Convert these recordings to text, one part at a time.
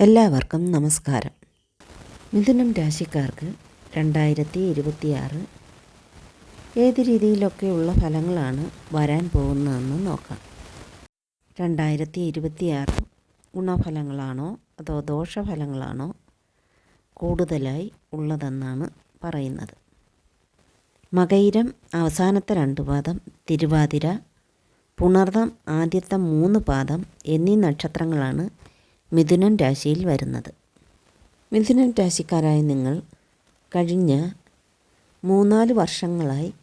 എല്ലാവർക്കും നമസ്കാരം. മിഥുനം രാശിക്കാർക്ക് രണ്ടായിരത്തി ഇരുപത്തിയാറ് ഏത് രീതിയിലൊക്കെയുള്ള ഫലങ്ങളാണ് വരാൻ പോകുന്നതെന്ന് നോക്കാം. രണ്ടായിരത്തി ഇരുപത്തിയാറ് ഗുണഫലങ്ങളാണോ അതോ ദോഷഫലങ്ങളാണോ കൂടുതലായി ഉള്ളതെന്നാണ് പറയുന്നത്. മകയിരം അവസാനത്തെ രണ്ട് പാദം തിരുവാതിര പുണർദം ആദ്യത്തെ മൂന്ന് പാദം എന്നീ നക്ഷത്രങ്ങളാണ് മിഥുനൻ രാശിയിൽ വരുന്നത്. മിഥുനം രാശിക്കാരായ നിങ്ങൾ കഴിഞ്ഞ മൂന്നാൽ വർഷങ്ങളായി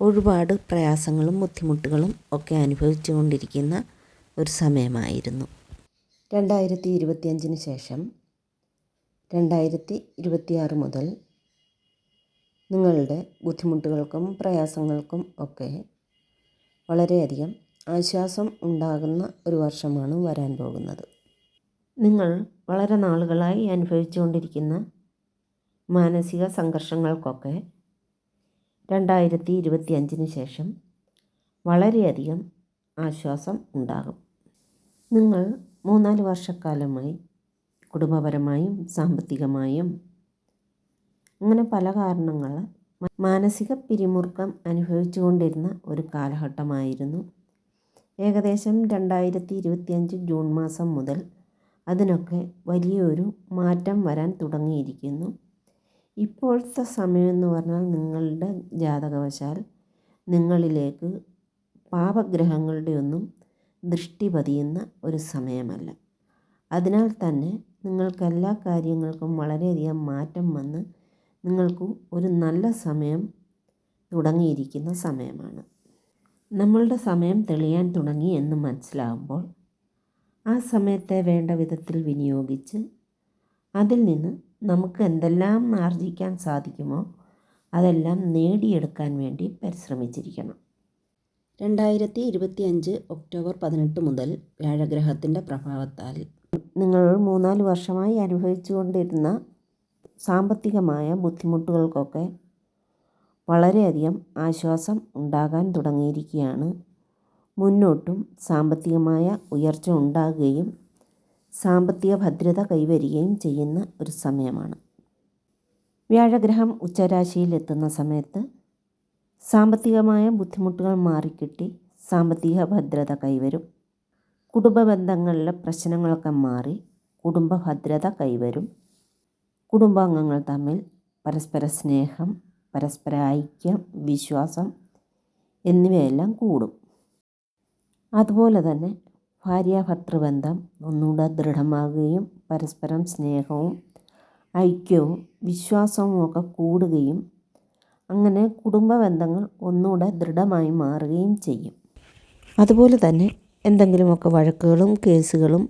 ഒരുപാട് പ്രയാസങ്ങളും ബുദ്ധിമുട്ടുകളും ഒക്കെ അനുഭവിച്ചുകൊണ്ടിരിക്കുന്ന ഒരു സമയമായിരുന്നു. രണ്ടായിരത്തി ഇരുപത്തിയഞ്ചിന് ശേഷം രണ്ടായിരത്തി ഇരുപത്തിയാറ് മുതൽ നിങ്ങളുടെ ബുദ്ധിമുട്ടുകൾക്കും പ്രയാസങ്ങൾക്കും ഒക്കെ വളരെയധികം ആശ്വാസം ഉണ്ടാകുന്ന ഒരു വർഷമാണ് വരാൻ പോകുന്നത്. നിങ്ങൾ വളരെ നാളുകളായി അനുഭവിച്ചുകൊണ്ടിരിക്കുന്ന മാനസിക സംഘർഷങ്ങൾക്കൊക്കെ രണ്ടായിരത്തി ഇരുപത്തി അഞ്ചിന് ശേഷം വളരെയധികം ആശ്വാസം ഉണ്ടാകും. നിങ്ങൾ മൂന്നാൽ വർഷക്കാലമായി കുടുംബപരമായും സാമ്പത്തികമായും അങ്ങനെ പല കാരണങ്ങൾ മാനസിക പിരിമുറുക്കം അനുഭവിച്ചുകൊണ്ടിരുന്ന ഒരു കാലഘട്ടമായിരുന്നു. ഏകദേശം രണ്ടായിരത്തി ഇരുപത്തിയഞ്ച് ജൂൺ മാസം മുതൽ അതിനൊക്കെ വലിയൊരു മാറ്റം വരാൻ തുടങ്ങിയിരിക്കുന്നു. ഇപ്പോഴത്തെ സമയമെന്ന് പറഞ്ഞാൽ നിങ്ങളുടെ ജാതകവശാൽ നിങ്ങളിലേക്ക് പാപഗ്രഹങ്ങളുടെ ഒന്നും ദൃഷ്ടി പതിയുന്ന ഒരു സമയമല്ല. അതിനാൽ തന്നെ നിങ്ങൾക്ക് എല്ലാ കാര്യങ്ങൾക്കും വളരെയധികം മാറ്റം വന്ന് നിങ്ങൾക്ക് ഒരു നല്ല സമയം തുടങ്ങിയിരിക്കുന്ന സമയമാണ്. നമ്മളുടെ സമയം തെളിയാൻ തുടങ്ങി എന്ന് മനസ്സിലാകുമ്പോൾ ആ സമയത്തെ വേണ്ട വിധത്തിൽ വിനിയോഗിച്ച് അതിൽ നിന്ന് നമുക്ക് എന്തെല്ലാം ആർജിക്കാൻ സാധിക്കുമോ അതെല്ലാം നേടിയെടുക്കാൻ വേണ്ടി പരിശ്രമിച്ചിരിക്കണം. രണ്ടായിരത്തി ഇരുപത്തി അഞ്ച് ഒക്ടോബർ പതിനെട്ട് മുതൽ വ്യാഴഗ്രഹത്തിന്റെ പ്രഭാവത്താൽ. നിങ്ങൾ മൂന്നാൽ വർഷമായി അനുഭവിച്ചുകൊണ്ടിരുന്ന സാമ്പത്തികമായ ബുദ്ധിമുട്ടുകൾക്കൊക്കെ വളരെയധികം ആശ്വാസം ഉണ്ടാകാൻ തുടങ്ങിയിരിക്കുകയാണ്. മുന്നോട്ടും സാമ്പത്തികമായ ഉയർച്ച ഉണ്ടാകുകയും സാമ്പത്തിക ഭദ്രത കൈവരികയും ചെയ്യുന്ന ഒരു സമയമാണ്. വ്യാഴഗ്രഹം ഉച്ചരാശിയിലെത്തുന്ന സമയത്ത് സാമ്പത്തികമായ ബുദ്ധിമുട്ടുകൾ മാറിക്കിട്ടി സാമ്പത്തിക ഭദ്രത കൈവരും. കുടുംബ ബന്ധങ്ങളിലെ പ്രശ്നങ്ങളൊക്കെ മാറി കുടുംബ ഭദ്രത കൈവരും. കുടുംബാംഗങ്ങൾ തമ്മിൽ പരസ്പര സ്നേഹം പരസ്പര ഐക്യം വിശ്വാസം എന്നിവയെല്ലാം കൂടും. അതുപോലെ തന്നെ ഭാര്യാഭർത്തൃബന്ധം ഒന്നുകൂടെ ദൃഢമാകുകയും പരസ്പരം സ്നേഹവും ഐക്യവും വിശ്വാസവും ഒക്കെ കൂടുകയും അങ്ങനെ കുടുംബ ബന്ധങ്ങൾ ഒന്നുകൂടെ ദൃഢമായി മാറുകയും ചെയ്യും. അതുപോലെ തന്നെ എന്തെങ്കിലുമൊക്കെ വഴക്കുകളും കേസുകളും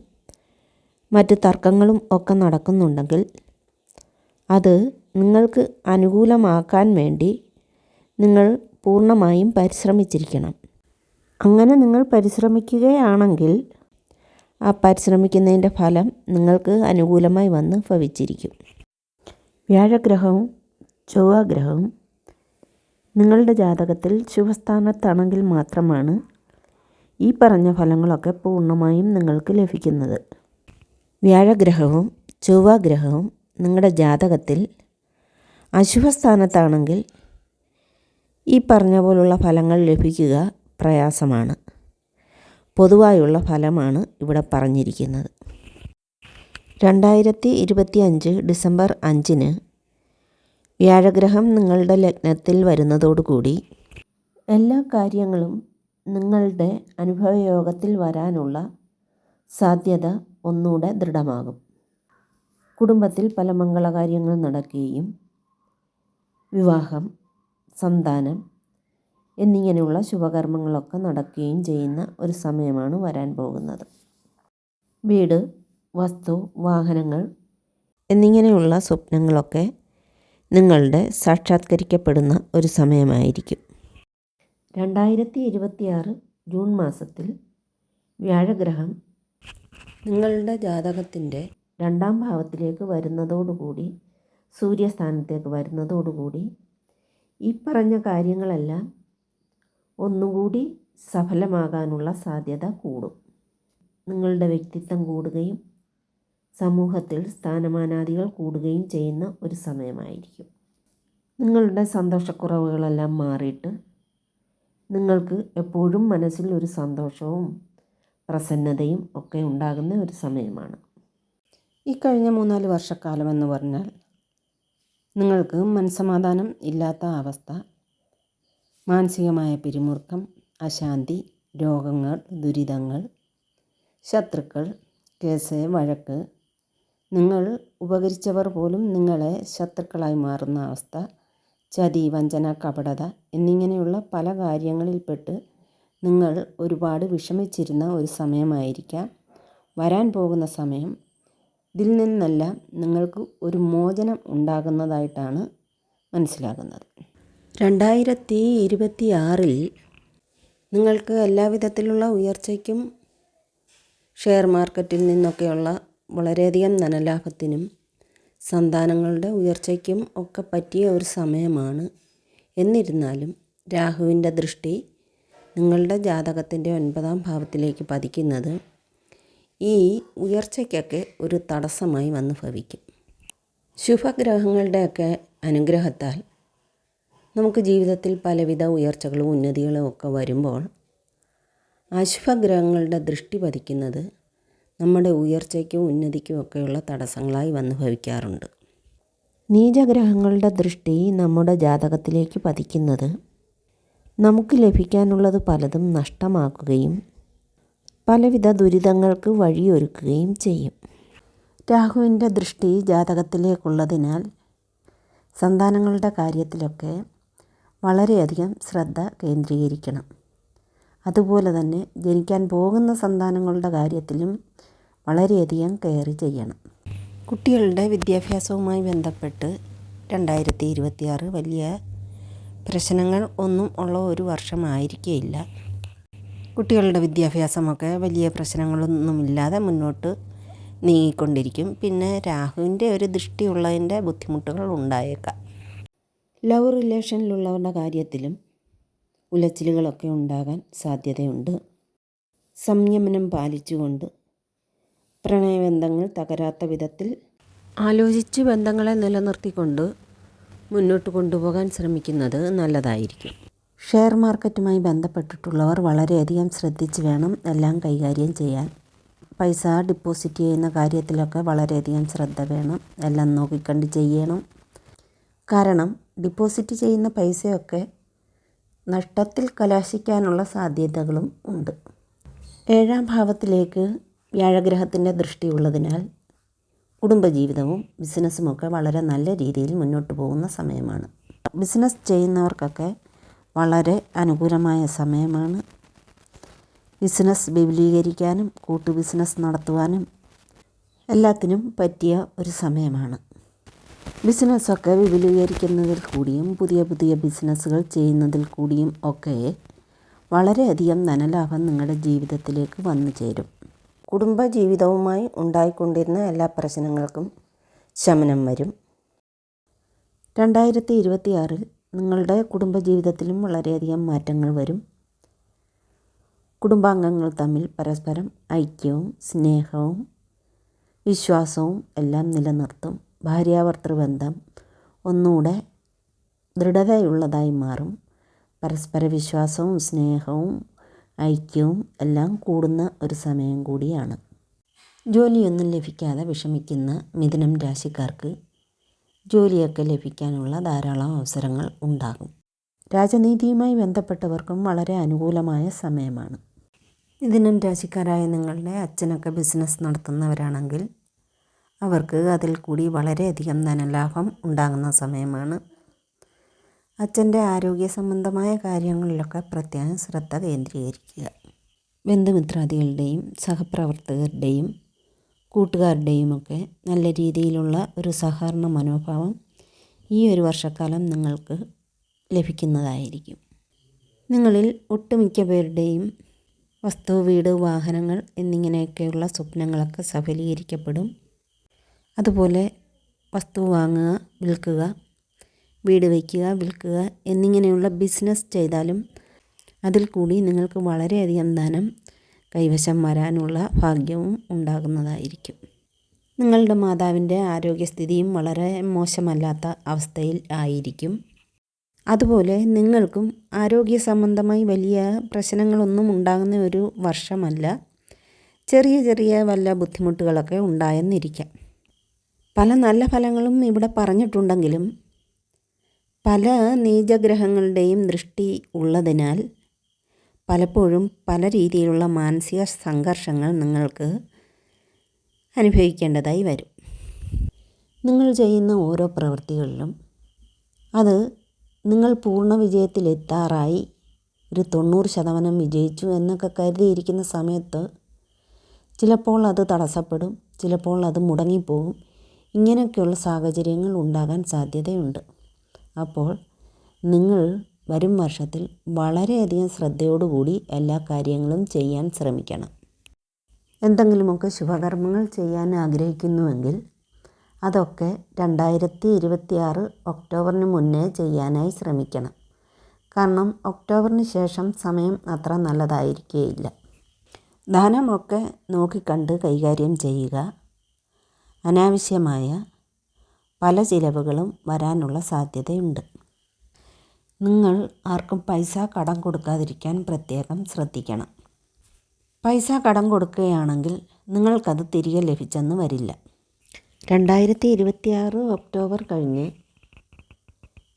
മറ്റ് തർക്കങ്ങളും ഒക്കെ നടക്കുന്നുണ്ടെങ്കിൽ അത് നിങ്ങൾക്ക് അനുകൂലമാക്കാൻ വേണ്ടി നിങ്ങൾ പൂർണമായും പരിശ്രമിച്ചിരിക്കണം. അങ്ങനെ നിങ്ങൾ പരിശ്രമിക്കുകയാണെങ്കിൽ ആ പരിശ്രമിക്കുന്നതിന്റെ ഫലം നിങ്ങൾക്ക് അനുകൂലമായി വന്ന് ഭവിച്ചിരിക്കും. വ്യാഴഗ്രഹവും ചൊവ്വാഗ്രഹവും നിങ്ങളുടെ ജാതകത്തിൽ ശുഭസ്ഥാനത്താണെങ്കിൽ മാത്രമാണ് ഈ പറഞ്ഞ ഫലങ്ങളൊക്കെ പൂർണമായും നിങ്ങൾക്ക് ലഭിക്കുന്നത്. വ്യാഴഗ്രഹവും ചൊവ്വാഗ്രഹവും നിങ്ങളുടെ ജാതകത്തിൽ അശുഭസ്ഥാനത്താണെങ്കിൽ ഈ പറഞ്ഞ പോലുള്ള ഫലങ്ങൾ ലഭിക്കുക പ്രയാസമാണ്. പൊതുവായുള്ള ഫലമാണ് ഇവിടെ പറഞ്ഞിരിക്കുന്നത്. രണ്ടായിരത്തി ഇരുപത്തി അഞ്ച് ഡിസംബർ അഞ്ചിന് വ്യാഴഗ്രഹം നിങ്ങളുടെ ലഗ്നത്തിൽ വരുന്നതോടുകൂടി എല്ലാ കാര്യങ്ങളും നിങ്ങളുടെ അനുഭവയോഗത്തിൽ വരാനുള്ള സാധ്യത ഒന്നുകൂടെ ദൃഢമാകും. കുടുംബത്തിൽ പല മംഗളകാര്യങ്ങൾ നടക്കുകയും വിവാഹം സന്താനം എന്നിങ്ങനെയുള്ള ശുഭകർമ്മങ്ങളൊക്കെ നടക്കുകയും ചെയ്യുന്ന ഒരു സമയമാണ് വരാൻ പോകുന്നത്. വീട് വസ്തു വാഹനങ്ങൾ എന്നിങ്ങനെയുള്ള സ്വപ്നങ്ങളൊക്കെ നിങ്ങളുടെ സാക്ഷാത്കരിക്കപ്പെടുന്ന ഒരു സമയമായിരിക്കും. രണ്ടായിരത്തി ഇരുപത്തിയാറ് ജൂൺ മാസത്തിൽ വ്യാഴഗ്രഹം നിങ്ങളുടെ ജാതകത്തിന്റെ രണ്ടാം ഭാവത്തിലേക്ക് വരുന്നതോടുകൂടി സൂര്യസ്ഥാനത്തേക്ക് വരുന്നതോടുകൂടി ഈ പറഞ്ഞ കാര്യങ്ങളെല്ലാം ഒന്നുകൂടി സഫലമാകാനുള്ള സാധ്യത കൂടും. നിങ്ങളുടെ വ്യക്തിത്വം കൂടുകയും സമൂഹത്തിൽ സ്ഥാനമാനാദികൾ കൂടുകയും ചെയ്യുന്ന ഒരു സമയമായിരിക്കും. നിങ്ങളുടെ സന്തോഷക്കുറവുകളെല്ലാം മാറിയിട്ട് നിങ്ങൾക്ക് എപ്പോഴും മനസ്സിൽ ഒരു സന്തോഷവും പ്രസന്നതയും ഒക്കെ ഉണ്ടാകുന്ന ഒരു സമയമാണ്. ഈ കഴിഞ്ഞ മൂന്നാൽ വർഷക്കാലം എന്ന് പറഞ്ഞാൽ നിങ്ങൾക്ക് മനസ്സമാധാനം ഇല്ലാത്ത അവസ്ഥ മാനസികമായ പിരിമുറുക്കം അശാന്തി രോഗങ്ങൾ ദുരിതങ്ങൾ ശത്രുക്കൾ കേസ് വഴക്ക്. നിങ്ങൾ ഉപകരിച്ചവർ പോലും നിങ്ങളെ ശത്രുക്കളായി മാറുന്ന അവസ്ഥ ചതി വഞ്ചന കപടത എന്നിങ്ങനെയുള്ള പല കാര്യങ്ങളിൽപ്പെട്ട് നിങ്ങൾ ഒരുപാട് വിഷമിച്ചിരുന്ന ഒരു സമയമായിരിക്കാം. വരാൻ പോകുന്ന സമയം. ഇതിൽ നിന്നെല്ലാം നിങ്ങൾക്ക് ഒരു മോചനം ഉണ്ടാകുന്നതായിട്ടാണ് മനസ്സിലാകുന്നത്. രണ്ടായിരത്തി ഇരുപത്തി ആറിൽ നിങ്ങൾക്ക് എല്ലാവിധത്തിലുള്ള ഉയർച്ചയ്ക്കും ഷെയർ മാർക്കറ്റിൽ നിന്നൊക്കെയുള്ള വളരെയധികം ധനലാഭത്തിനും സന്താനങ്ങളുടെ ഉയർച്ചയ്ക്കും ഒക്കെ പറ്റിയ ഒരു സമയമാണ്. എന്നിരുന്നാലും രാഹുവിന്റെ ദൃഷ്ടി നിങ്ങളുടെ ജാതകത്തിന്റെ ഒൻപതാം ഭാവത്തിലേക്ക് പതിക്കുന്നത് ഈ ഉയർച്ചയ്ക്കൊക്കെ ഒരു തടസ്സമായി വന്ന് ഭവിക്കും ശുഭഗ്രഹങ്ങളുടെയൊക്കെ അനുഗ്രഹത്താൽ നമുക്ക് ജീവിതത്തിൽ പലവിധ ഉയർച്ചകളും ഉന്നതികളും ഒക്കെ വരുമ്പോൾ അശുഭഗ്രഹങ്ങളുടെ ദൃഷ്ടി പതിക്കുന്നത് നമ്മുടെ ഉയർച്ചയ്ക്കും ഉന്നതിക്കും ഒക്കെയുള്ള തടസ്സങ്ങളായി വന്നു ഭവിക്കാറുണ്ട്. നീചഗ്രഹങ്ങളുടെ ദൃഷ്ടി നമ്മുടെ ജാതകത്തിലേക്ക് പതിക്കുന്നത് നമുക്ക് ലഭിക്കാനുള്ളത് പലതും നഷ്ടമാക്കുകയും പലവിധ ദുരിതങ്ങൾക്ക് വഴിയൊരുക്കുകയും ചെയ്യും. രാഹുവിന്റെ ദൃഷ്ടി ജാതകത്തിലേക്കുള്ളതിനാൽ സന്താനങ്ങളുടെ കാര്യത്തിലൊക്കെ വളരെയധികം ശ്രദ്ധ കേന്ദ്രീകരിക്കണം. അതുപോലെ തന്നെ ജനിക്കാൻ പോകുന്ന സന്താനങ്ങളുടെ കാര്യത്തിലും വളരെയധികം കെയർ ചെയ്യണം. കുട്ടികളുടെ വിദ്യാഭ്യാസവുമായി ബന്ധപ്പെട്ട് രണ്ടായിരത്തി ഇരുപത്തിയാറ് വലിയ പ്രശ്നങ്ങൾ ഒന്നും ഉള്ള ഒരു വർഷമായിരിക്കുകയില്ല കുട്ടികളുടെ വിദ്യാഭ്യാസമൊക്കെ വലിയ പ്രശ്നങ്ങളൊന്നുമില്ലാതെ മുന്നോട്ട് നീങ്ങിക്കൊണ്ടിരിക്കും. പിന്നെ രാഹുവിന്റെ ഒരു ദൃഷ്ടിയുള്ളതിന്റെ ബുദ്ധിമുട്ടുകൾ ഉണ്ടായേക്കാം. ലവ് റിലേഷനിലുള്ളവരുടെ കാര്യത്തിലും ഉലച്ചിലുകളൊക്കെ ഉണ്ടാകാൻ സാധ്യതയുണ്ട്. സംയമനം പാലിച്ചുകൊണ്ട് പ്രണയബന്ധങ്ങൾ തകരാത്ത വിധത്തിൽ ആലോചിച്ച് ബന്ധങ്ങളെ നിലനിർത്തിക്കൊണ്ട് മുന്നോട്ട് കൊണ്ടുപോകാൻ ശ്രമിക്കുന്നത് നല്ലതായിരിക്കും. ഷെയർ മാർക്കറ്റുമായി ബന്ധപ്പെട്ടിട്ടുള്ളവർ വളരെയധികം ശ്രദ്ധിച്ച് വേണം എല്ലാം കൈകാര്യം ചെയ്യാൻ. പൈസ ഡിപ്പോസിറ്റ് ചെയ്യുന്ന കാര്യത്തിലൊക്കെ വളരെയധികം ശ്രദ്ധ വേണം. എല്ലാം നോക്കിക്കണ്ട് ചെയ്യണം. കാരണം ഡിപ്പോസിറ്റ് ചെയ്യുന്ന പൈസയൊക്കെ നഷ്ടത്തിൽ കലാശിക്കാനുള്ള സാധ്യതകളും ഉണ്ട്. ഏഴാം ഭാവത്തിലേക്ക് വ്യാഴഗ്രഹത്തിന്റെ ദൃഷ്ടിയുള്ളതിനാൽ കുടുംബജീവിതവും ബിസിനസ്സുമൊക്കെ വളരെ നല്ല രീതിയിൽ മുന്നോട്ട് പോകുന്ന സമയമാണ്. ബിസിനസ് ചെയ്യുന്നവർക്കൊക്കെ വളരെ അനുകൂലമായ സമയമാണ്. ബിസിനസ് വിപുലീകരിക്കാനും കൂട്ടു ബിസിനസ് നടത്തുവാനും എല്ലാത്തിനും പറ്റിയ ഒരു സമയമാണ്. ബിസിനസ്സൊക്കെ വിപുലീകരിക്കുന്നതിൽ കൂടിയും പുതിയ പുതിയ ബിസിനസ്സുകൾ ചെയ്യുന്നതിൽ കൂടിയും ഒക്കെ വളരെയധികം ധനലാഭം നിങ്ങളുടെ ജീവിതത്തിലേക്ക് വന്നു ചേരും. കുടുംബ ജീവിതവുമായി ഉണ്ടായിക്കൊണ്ടിരുന്ന എല്ലാ പ്രശ്നങ്ങൾക്കും ശമനം വരും. രണ്ടായിരത്തി ഇരുപത്തിയാറിൽ നിങ്ങളുടെ കുടുംബജീവിതത്തിലും വളരെയധികം മാറ്റങ്ങൾ വരും. കുടുംബാംഗങ്ങൾ തമ്മിൽ പരസ്പരം ഐക്യവും സ്നേഹവും വിശ്വാസവും എല്ലാം നിലനിർത്തും. ഭാര്യാഭർത്തൃബന്ധം ഒന്നുകൂടെ ദൃഢതയുള്ളതായി മാറും. പരസ്പര വിശ്വാസവും സ്നേഹവും ഐക്യവും എല്ലാം കൂടുന്ന ഒരു സമയം കൂടിയാണ്. ജോലിയൊന്നും ലഭിക്കാതെ വിഷമിക്കുന്ന മിഥുനം രാശിക്കാർക്ക് ജോലിയൊക്കെ ലഭിക്കാനുള്ള ധാരാളം അവസരങ്ങൾ ഉണ്ടാകും. രാജനീതിയുമായി ബന്ധപ്പെട്ടവർക്കും വളരെ അനുകൂലമായ സമയമാണ്. മിഥുനം രാശിക്കാരായ നിങ്ങളുടെ അച്ഛനൊക്കെ ബിസിനസ് നടത്തുന്നവരാണെങ്കിൽ അവർക്ക് അതിൽ കൂടി വളരെയധികം ധനലാഭം ഉണ്ടാകുന്ന സമയമാണ്. അച്ഛന്റെ ആരോഗ്യ സംബന്ധമായ കാര്യങ്ങളിലൊക്കെ പ്രത്യേകം ശ്രദ്ധ കേന്ദ്രീകരിക്കുക. ബന്ധുമിത്രാദികളുടെയും സഹപ്രവർത്തകരുടെയും കൂട്ടുകാരുടെയുമൊക്കെ നല്ല രീതിയിലുള്ള ഒരു സഹകരണ മനോഭാവം ഈ ഒരു വർഷക്കാലം നിങ്ങൾക്ക് ലഭിക്കുന്നതായിരിക്കും. നിങ്ങളിൽ ഒട്ടുമിക്ക പേരുടെയും വസ്തു വീട് വാഹനങ്ങൾ എന്നിങ്ങനെയൊക്കെയുള്ള സ്വപ്നങ്ങളൊക്കെ സഫലീകരിക്കപ്പെടും. അതുപോലെ വസ്തു വാങ്ങുക വിൽക്കുക വീട് വയ്ക്കുക വിൽക്കുക എന്നിങ്ങനെയുള്ള ബിസിനസ് ചെയ്താലും അതിൽ കൂടി നിങ്ങൾക്ക് വളരെയധികം ധനം കൈവശം വരാനുള്ള ഭാഗ്യവും ഉണ്ടാകുന്നതായിരിക്കും. നിങ്ങളുടെ മാതാവിന്റെ ആരോഗ്യസ്ഥിതിയും വളരെ മോശമല്ലാത്ത അവസ്ഥയിൽ ആയിരിക്കും. അതുപോലെ നിങ്ങൾക്കും ആരോഗ്യ സംബന്ധമായി വലിയ പ്രശ്നങ്ങളൊന്നും ഉണ്ടാകുന്ന ഒരു വർഷമല്ല. ചെറിയ ചെറിയ വല്ല ബുദ്ധിമുട്ടുകളൊക്കെ ഉണ്ടായെന്നിരിക്കാം. പല നല്ല ഫലങ്ങളും ഇവിടെ പറഞ്ഞിട്ടുണ്ടെങ്കിലും പല നീചഗ്രഹങ്ങളുടെയും ദൃഷ്ടി ഉള്ളതിനാൽ പലപ്പോഴും പല രീതിയിലുള്ള മാനസിക സംഘർഷങ്ങൾ നിങ്ങൾക്ക് അനുഭവിക്കേണ്ടതായി വരും. നിങ്ങൾ ചെയ്യുന്ന ഓരോ പ്രവൃത്തികളിലും അത് നിങ്ങൾ പൂർണ വിജയത്തിലെത്താറായി ഒരു തൊണ്ണൂറ് ശതമാനം വിജയിച്ചു എന്നൊക്കെ കരുതിയിരിക്കുന്ന സമയത്ത് ചിലപ്പോൾ അത് തടസ്സപ്പെടും ചിലപ്പോൾ അത് മുടങ്ങിപ്പോകും. ഇങ്ങനെയൊക്കെയുള്ള സാഹചര്യങ്ങൾ ഉണ്ടാകാൻ സാധ്യതയുണ്ട്. അപ്പോൾ നിങ്ങൾ വരും വർഷത്തിൽ വളരെയധികം ശ്രദ്ധയോടുകൂടി എല്ലാ കാര്യങ്ങളും ചെയ്യാൻ ശ്രമിക്കണം. എന്തെങ്കിലുമൊക്കെ ശുഭകർമ്മങ്ങൾ ചെയ്യാൻ ആഗ്രഹിക്കുന്നുവെങ്കിൽ അതൊക്കെ രണ്ടായിരത്തി ഇരുപത്തിയാറ് ഒക്ടോബറിന് മുന്നേ ചെയ്യാനായി ശ്രമിക്കണം. കാരണം ഒക്ടോബറിന് ശേഷം സമയം അത്ര നല്ലതായിരിക്കുകയില്ല ധനമൊക്കെ നോക്കിക്കണ്ട് കൈകാര്യം ചെയ്യുക. അനാവശ്യമായ പല ചിലവുകളും വരാനുള്ള സാധ്യതയുണ്ട്. നിങ്ങൾ ആർക്കും പൈസ കടം കൊടുക്കാതിരിക്കാൻ പ്രത്യേകം ശ്രദ്ധിക്കണം. പൈസ കടം കൊടുക്കുകയാണെങ്കിൽ നിങ്ങൾക്കത് തിരികെ ലഭിച്ചെന്ന് വരില്ല. രണ്ടായിരത്തി ഇരുപത്തിയാറ് ഒക്ടോബർ കഴിഞ്ഞ്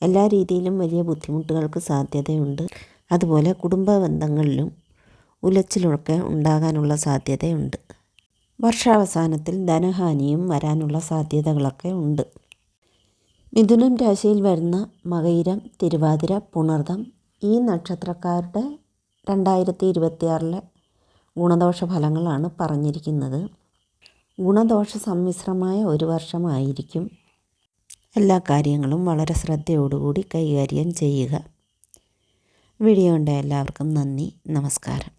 എല്ലാ രീതിയിലും വലിയ ബുദ്ധിമുട്ടുകൾക്ക് സാധ്യതയുണ്ട്. അതുപോലെ കുടുംബ ബന്ധങ്ങളിലും ഉലച്ചിലൊക്കെ ഉണ്ടാകാനുള്ള സാധ്യതയുണ്ട്. വർഷാവസാനത്തിൽ ധനഹാനിയും വരാനുള്ള സാധ്യതകളൊക്കെ ഉണ്ട്. മിഥുനം രാശിയിൽ വരുന്ന മകയിരം തിരുവാതിര പുണർദം ഈ നക്ഷത്രക്കാരുടെ രണ്ടായിരത്തി ഇരുപത്തിയാറിലെ ഗുണദോഷ ഫലങ്ങളാണ് പറഞ്ഞിരിക്കുന്നത്. ഗുണദോഷ സമ്മിശ്രമായ ഒരു വർഷമായിരിക്കും എല്ലാ കാര്യങ്ങളും വളരെ ശ്രദ്ധയോടുകൂടി കൈകാര്യം ചെയ്യുക. വീഡിയോ കണ്ട എല്ലാവർക്കും നന്ദി നമസ്കാരം.